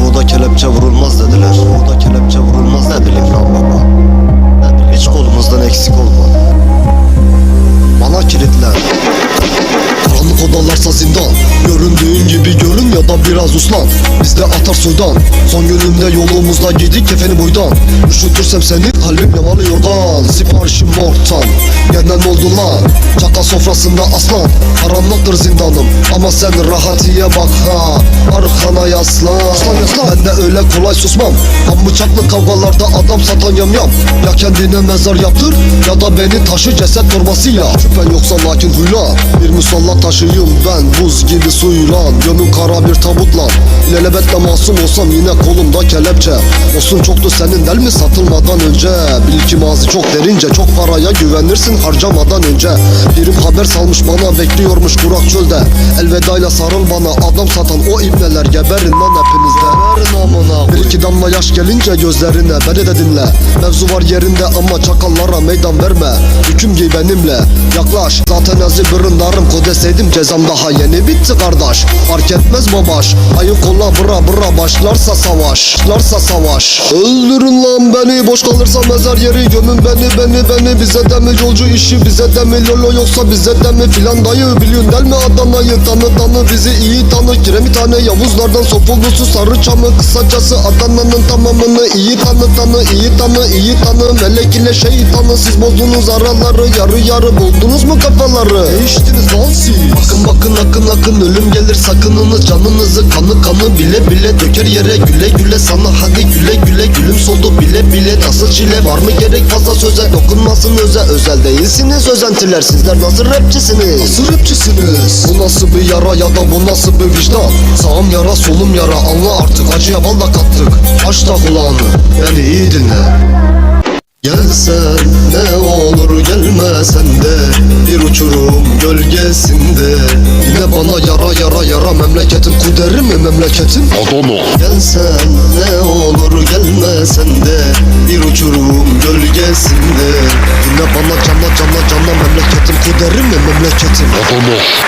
Burada kelepçe vurulmaz dediler. Burada kelepçe vurulmaz ne bileyim lan baba. Hiç kolumuzdan eksik olma. Bana kilitler. Karanlık odalarsa zindan Göründüğün gibi görün ya da biraz uslan Bizde atar sudan Son günümde yolumuzda giydik kefeni boydan Üşütürsem seni kalbimle malı yorgan Siparişim mortan Gelen oldu lan? Çakal sofrasında aslan Karanlıktır zindanım. Ama sen rahatiye bak ha Arkana yaslan Aslan yaslan Ben de öyle kolay susmam. Tam bıçaklı kavgalarda adam satan yamyam. Ya kendine mezar yaptır Ya da beni taşı ceset torbasıyla Şüphen yoksa lakin huyla Bir musallat taşıyım ben. Buz gibi suyla Gömün kara bir tabutla. Lelebetle masum olsam yine kolumda kelepçe. Olsun çoktu senin del mi satılmadan önce? Bil ki mazi çok derince Çok paraya güvenirsin harcamadan önce Birim haber salmış bana bekliyormuş kurak çölde. Elvedayla sarıl bana adam satan o ibneler Geberin lan hepiniz de Geberin amına Bir iki yaş gelince gözlerine Beni de dinle. Mevzu var yerinde ama çakallara meydan verme. Hüküm giy benimle Yaklaş. Zaten azı bırınlarım kodeseydim cezam daha yeni bitti kardeş. Fark etmez babaş Ayın kolla bıra bıra başlarsa savaş Başlarsa savaş. Öldürün lan beni boş kalırsa mezar yeri Gömün beni beni beni. Bize de mi yolcu işi bize de mi lolo yoksa bize de mi? Filan dayı Biliyorsun del mi Adana'yı? Tanı tanı bizi iyi tanı. Kiremit tane Yavuzlardan sopullusu sarı çamı. Kısacası Adana'nın tamamını iyi tanı tanı iyi tanı iyi tanı. Melek ile şeytanı siz bozdunuz araları. Yarı yarı buldunuz mu kafaları? Değiştiniz lan siz? Bakın bakın akın akın. Ölüm gelir sakınınız Canınızı kanı kanı. Bile bile döker yere Güle güle sana hadi güle güle Gülüm soldu bile bile. Nasıl çile Var mı gerek? Fazla söze dokunmasın öze. Özel değilsiniz özentiler. Sizler nasıl rapçisiniz? Nasıl rapçisiniz? Bu nasıl bir yara ya da bu nasıl bir vicdan? Sağım yara solum yara. Anla artık Acıya balla kattık. Aç da kulağını Beni iyi dinle. Gelsen ne olur gelmesen de. Bir uçurum gölgesinde Yine bana yara yara yara Memleketin kuderi mi memleketin Adana. Gelsen ne olur gelmesen de Bir uçurum gölgesinde Yine bana cana cana cana Memleketin kuderi mi memleketin Adana.